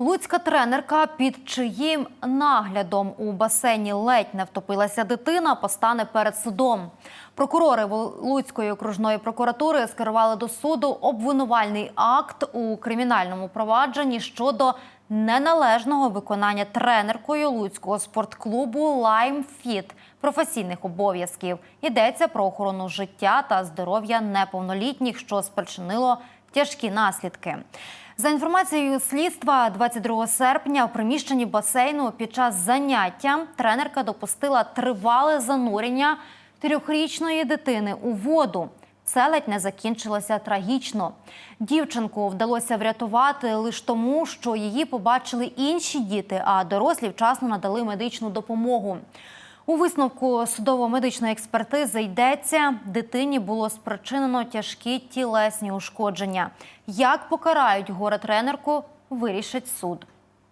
Луцька тренерка, під чиїм наглядом у басейні ледь не втопилася дитина, постане перед судом. Прокурори Луцької окружної прокуратури скерували до суду обвинувальний акт у кримінальному провадженні щодо неналежного виконання тренеркою Луцького спортклубу Лайм Фіт професійних обов'язків. Йдеться про охорону життя та здоров'я неповнолітніх, що спричинило тяжкі наслідки. За інформацією слідства, 22 серпня у приміщенні басейну під час заняття тренерка допустила тривале занурення трьохрічної дитини у воду. Це ледь не закінчилося трагічно. Дівчинку вдалося врятувати лише тому, що її побачили інші діти, а дорослі вчасно надали медичну допомогу. У висновку судово-медичної експертизи йдеться, дитині було спричинено тяжкі тілесні ушкодження. Як покарають горе тренерку, вирішить суд.